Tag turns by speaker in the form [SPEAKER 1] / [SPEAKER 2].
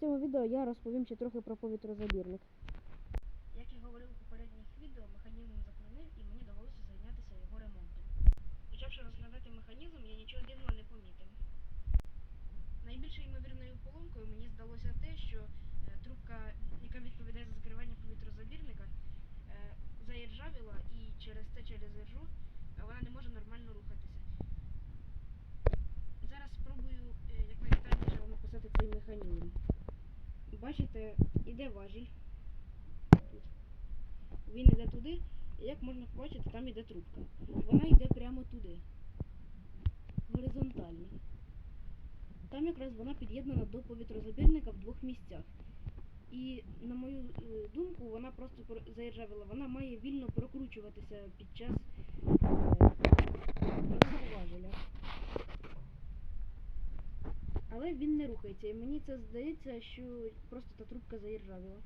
[SPEAKER 1] цьому відео я розповім ще трохи про повітрозабірник.
[SPEAKER 2] Як я говорив у попередніх відео, механізм заклинив і мені довелося зайнятися його ремонтом. Почавши розглядати механізм, я нічого дивного не помітив. Найбільш ймовірною поломкою мені здалося Бачите, іде важіль. Тут. Він йде туди, і як можна побачити, там йде трубка. Вона йде прямо туди. Горизонтально. Там якраз вона під'єднана до повітрозабірника в двох місцях. І на мою е, думку, вона просто про- заіржавіла. Вона має вільно прокручуватися під час Але він не рухається. І мені це здається, що просто та трубка заіржавіла.